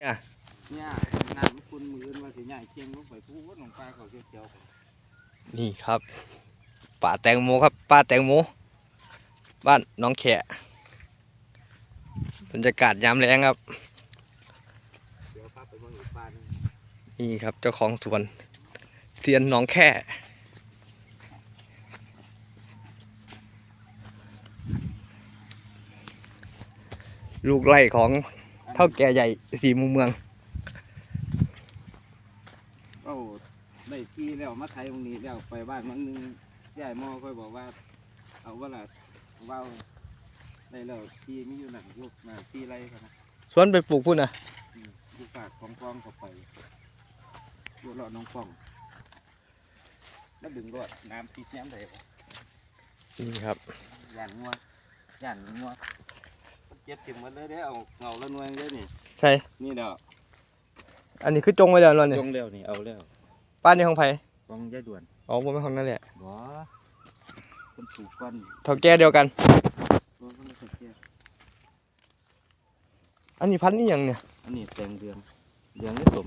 เนี่ยเนี่ยน้ำคุณมือมาสิใหญ่เคียงลงไปพูดลงปลาเขาเขียวๆนี่ครับป่าแตงโมครับป้าแตงโมบ้านน้องแขะบรรยากาศยามแรงครับเดี๋ยวพาไปเมืองอีกปลาหนึงนี่ครับเจ้าของสวนเซียนหน้องแค่ลูกไล่ของเท่าแก่ใหญ่สีมุมเมืองโอ้ได้ที่แล้วมาไทยตรงนี้แล้วไปบ้านมันนึงยายหมอค่อยบอกว่า เอาว่าละว่าวได้แล้วที่มีอยู่หนังลูกน่ะที่ไรกันนะสวนไปปลูกพุ่นนะอืมอยู่ปากของกองเข้าไปอยู่รอดน้องป่องแล้วดึงรอดน้ำติดย้ำเลยนี่ครับ ย่านงัวย่านงัว เจ็บถิ่มหมันเลยเด้อเอาเงาละหน่วยเด้อนี่ใช่ นี่เด้ออันนี้คือจงไว้แล้วเนอนเนี่ยจงแล้วนี่เอาแล้วป้านในของไผ่กองยายด่วนอ๋อผมเป็นของนั่นแหละบ่คนปลูกก้อนเท่าแก่เดียวกันตัวคนตะเกียบอันนี้พันธุ์นี่ยังเนี่ย อันนี้แตงเดืองเดืองนี่สม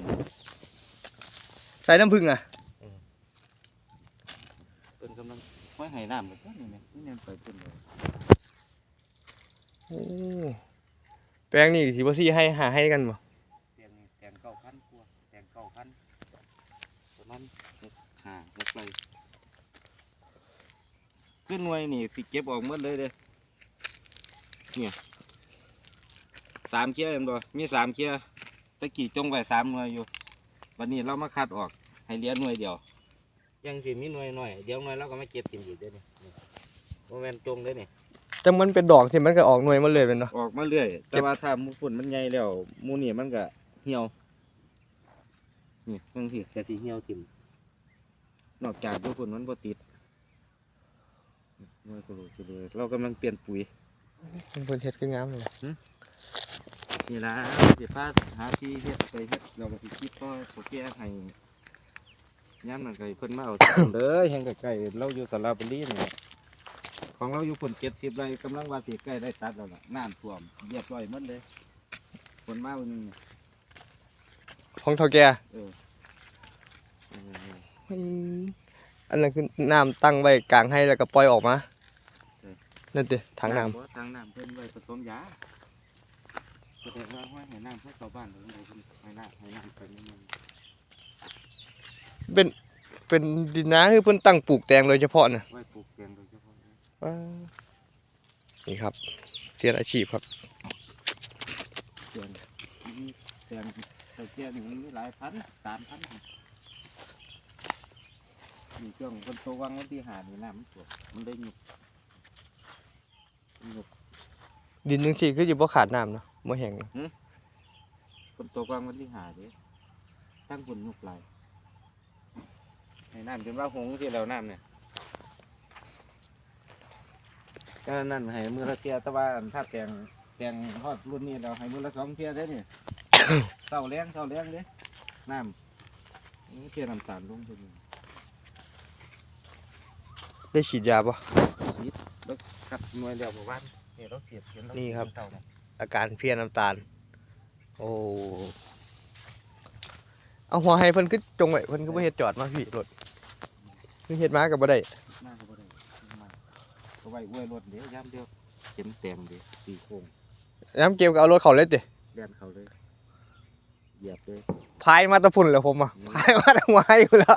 ใส่น้ำผึ้งอะเป็นกำลังห้อยไห้น้ำแบบนี้นี่นี่เนี่ยไปเป็นเลย โอ้ แปลงนี่สีบซี่ให้หาให้กันบ่แตงนี่แตงเก้าพันกว่าแตงเก้าพันประมาณหกห้าหกไรขึ้นหน่วยนี่สิเก็บออกหมดเลยเด้อเนี่ยสามเคียเองบ่มีสามเคียตะกี้จงไว้สามหน่วยอยู่ วันนี้เรามาคัดออก ให้เหลือหน่วยเดียว ยังสิมีหน่วยหน่อยเดี๋ยวหน่วยเราก็มาเก็บทิมอีกเด้อนี่นี่โมเมนจงเด้อนี่ แต่มันเป็นดอกที่มันก็ออกหน่วยมาเลยเป็นเนาะออกมาเรื่อยเก็แต่บว่าถ้าหมูฝุ่นมันใหญ่แล้วหมูนี่มันก็เหี่ยวนี่บางทีก็สิเหี่ยวทิมนอกจากหมูฝุ่นมันบ่ติดหน่วยก็รู้ไปเลยเรากำลังเปลี่ยนปุ๋ยมันเป็นเฮ็ดคืองามเลยนี่ล่ะสิพาหาที่เฮ็ดไปเฮ็ดเราก็สิคิดก็โอเคให้ย่ำนั่นก็ให้เพิ่นมาเอาเด้อแห่งใกล้ๆเราอยู่สระบุรีนี่แหละ ของเราอยู่ผลเจ็ดสิบไร่กำลังว่าสิใกล้ได้ตัดแล้วล่ะน้ำท่วมเรียบร้อยหมดเลยฝนมาวันนึงนี่ของเท่าแก่เออเอออืมอันนั้นคือน้ำตั้งไว้กลางให้แล้วก็ปล่อยออกมานั่นติถังน้บ่ทางน้ำเพิ่นไว้ผสมยาแสดงว่าห้อยให้น้ำเพื่อชาวบ้านเพิ่นเอาเพิ่นให้น้ำให้น้ำไปนี่มันำเป็นเป็นดินนาคือเพิ่นตั้งปลูกแตงโดยเฉพาะน่ะไว้ปลูกแกงโดยเฉพาะ นะว้าวนี่ครับ เสียนอาชีพครับแกงมีแกงตะเกียบนี่มีหลายพันสามพันมีช่วงคนโตวังวันที่หานี่น้ำมันท่วมมันได้หยุบหยุบดินจังซี่คือสิบ่ขาดน้ำเนาะบ่แห้งคนโตวังวันที่หาเด้ตั้งคนหยุบหลายให้น้ำจนว่าหงที่แล้วน้ำเนี่ย ก็นั่นให้มือละเทียแต่ว่าอันถ้าแตงแตงฮอดรุ่นนี้เราให้มือละสองเทียได้เนี่ยเศร้าแรงเศร้าแรงเด้น้ำนี่เทียน้ำตาลลงไปนี่ได้ฉีดยาบ่นิดแล้วกัดหน่วยเดียวบอกว่าเนี่ยเราเสียบเห็นเรานี่ครับ เต่าเนี่ยอาการเพลียน้ำตาล โอ้เอาหัวให้เพิ่นคือจงไว้เพิ่นคือบ่เฮ็ดจอดมาพี่รถเพิ่นเฮ็ดมาก็บ่ได้หน้าก็บ่ได้มา เอาไว้อวยรถเดี๋ยวย่ำเดียวเข็มแตงเดี๋ยวตีโค้งน้ำเกมก็เอารถเขาเลยติเลียนเขาเลยเหยียบเลยพายมาแตะพุ่นแล้วผมอะพายมาทั้งหัวอยู่แล้ว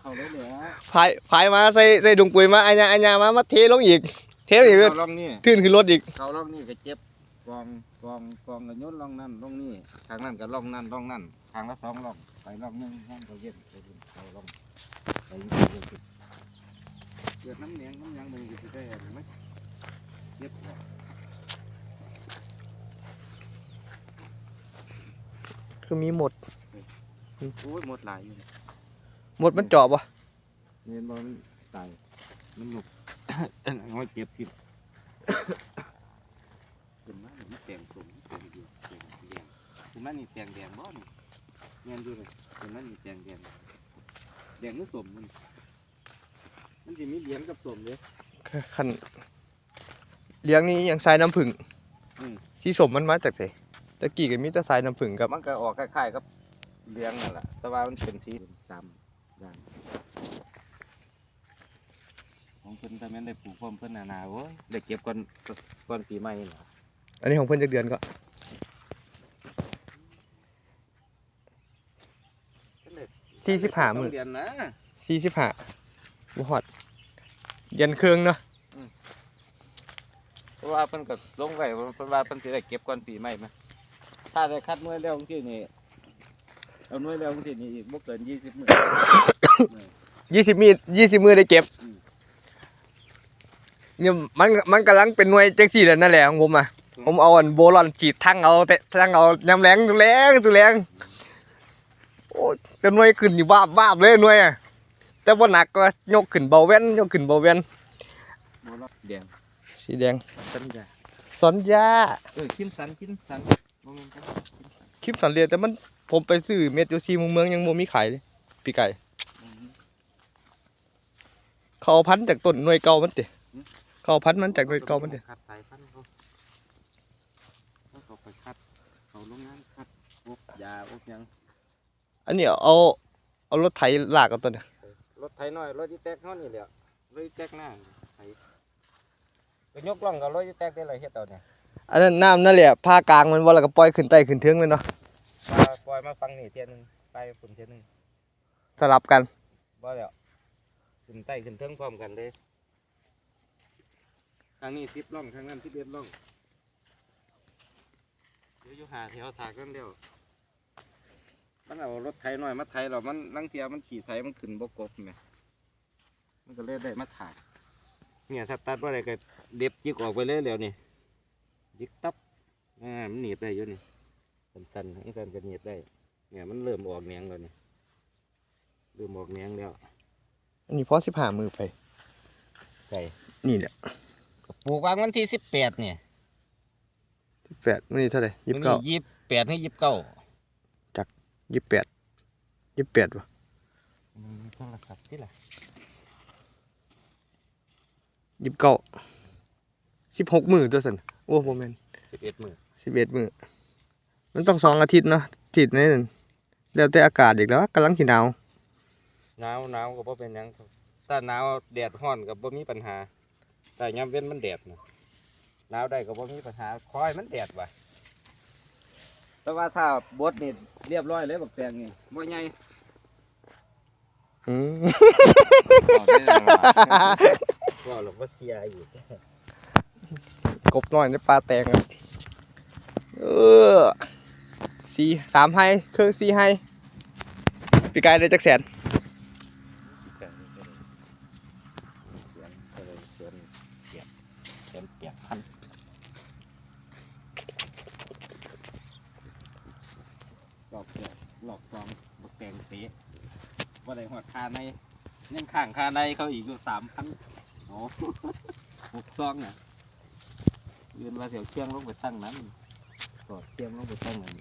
เขาเลยเหลือพายพายมาใส่ใส่ดุงปุ๋ยมาอัญญาอัญญามามาเทลงอีก เทลอีกก็เขาล่องนี่ทื่นขึ้นรถอีกเขาล่องนี่ก็เจ็บกองกองกองกันยนล่องนั่นล่องนี่ทางนั้นก็ล่องนั่นล่องนั่นทางละสองล่องไปล่องหนึงห้องเขาเย็นไปบุญเขาล่องไปยิงเขาเย็น เกิดน้ำเนียงน้ำหยังมันจะได้ไหมเย็บออกคือมีหมด โอ้ยหมดหลายอยู่หมดมันเจาะบ่เนียนบอลตายมันหนุกอันนั้นเอาไว้เก็บทิพเป็นมามันแตงสมแตงเดียวแตงแดงเป็นมันนี่แตงแดงบ่นี่เนียนดูเลยเป็นมันนี่แตงแดงแดงหรือสมมัน มันจะมีเหลียงกับสมเลยคันเลี้ยงนี่ยังใส่น้ำผึ้งอืมสีสมมันมาจากไสแต่ตะกี้ก็มีแต่สายน้ำผึ้งกับมันก็ออกคล้ายๆกับเลี้ยงนั่นแหละแต่ว่ามันเป็นสีดำด่างของเพิ่นแต่แม่นได้ปลูกพร้อมเพิ่นหนาๆโอ้ยได้เก็บก่อนก่อนปีใหม่นี่ล่ะอันนี้ของเพิ่นจักเดือนก็สี่สิบห้ามื้อเดือนนะ45บ่ฮอด เดือนครึ่งเนาะเพราะว่าเพิ่นก็ลงไว้เพิ่นว่าเพิ่นสิได้เก็บก่อนปีใหม่มาถ้าได้คัดหน่วยแล้วจังซี่นี่เอาหน่วยแล้วจังซี่นี่อีกบ่เกิน20มื้อ20มี20มื้อได้เก็บอืมเนี่ยมันมันกำลังเป็นหน่วยจังซี่แหล้วนั่นแหละของผมอะอืมผมเอาอันโบลอนฉีดทั้งเอาแต่ทั้งเอายามแรงตุแรงตุแรงโอ้ยแต่หน่วยขึ้นนี่วาบวาบเลยหน่วยอะ แต่บ่หนักก็ยกขึ้นเบาแว่นยกขึ้นเบาแว่นบ่รอดแดงสีแดงสัญญาสอนยาเออคิมสันคิมสันบ่แม่นกันคลิปสันเรียนแต่มันผมไปซื้อเม็ดอยู่ซีเมืองเมืองยังบ่มีขายเลยปีไก่อืมเขาเอาพันธุ์จากต้นหน่วยเก่ามันติเขาเอาพันธุ์มันจากหน่วยเก่ามันติคัดสายพันธุ์เขาแล้วเขาไปคัดเขาโรงงานคัดอบยาอบหยังอันนี้เอาเอารถไถลากเอาตัวเนี่ย รถไถน้อยรถอีแตกเฮานี่แหละรถอีแตกหน้าไถก็ยกล่องกับรถอีแตกได้เลยเฮ็ดเอาเนี่ยอันนั้นน้ำนั่นแหละผ้ากลางมันว่าแล้วก็ปล่อยขึ้นใต้ขึ้นเทิงเลยเนาะปล่อยปล่อยมาฟังนี่เที่ยหนึงไปฝุ่นเที่ยหนึงสลับกันบ่แล้วขึ้นใต้ขึ้นเทิงพร้อมกันเลยทางนี้10ร่องทางนั้น11ร่องเดี๋ยวอยู่หาแถวถากกันเดียว มันเอารถไถน้อยมาไถเรามันลังเทียมันขี่ไถมันขึ้นบกกบแหมมันก็เลยได้มาถากเนี่ยถ้าตัดว่าอะไรก็เด็บจิกออกไปเลยแล้วนี่จิกตับอ่ามันหนีบได้อยู่นี่สั้นๆให้สั้นก็หนีบได้ เนี่ยมันเริ่มออกแหนงแล้วนี่เริ่มออกแหนงแล้วอันนี้พอสิบห้ามือไปไก่นี่แหละปลูกวางวันที่สิบแปดเนี่ยสิบแปดมื้อนี้เท่าไหร่ยี่สิบเก้ายี่สิบแปดให้ยี่สิบเก้า ยี่สิบแปดยี่สิบแปดวะโทรศัพท์ที่ละยี่สิบเก้าสิบหกมือตัวสันโอ้โหแมนสิบเอ็ดมือสิบเอ็ดมือมันต้องสองอาทิตย์เนาะอาทิตย์นี่นั่นแล้วแต่อากาศอีกแล้วกำลังสิหนาวหนาวหนาวก็บ่เป็นหยังครับถ้าหนาวแดดร้อนก็บ่มีปัญหา แต่ยามเว้นมันแดดนะหนาวได้ก็บ่มีปัญหาคอยมันแดดว่ะ แต่ว่าถ้าบดนี่เรียบร้อยเลยบักแตงนี่บ่ใหญ่อืมว่าหลวงพ่อเสียอยู่กบน้อยในปลาแตงครับเออสี่สามไฮเครื่องสี่ไฮปีกายได้จักแสน เสียนเสียนเสียนเปียกพัน หลอกเดียวหลอกฟองบักแตงเตะว่าได้หัวคาในยังข้างคาในเขาอีกอยู่สามพันโอ้หกซองน่ะยืนมาเสียวเชียงลงไปตั้งนั้นกอดเชียงลงไปตั้งนั้น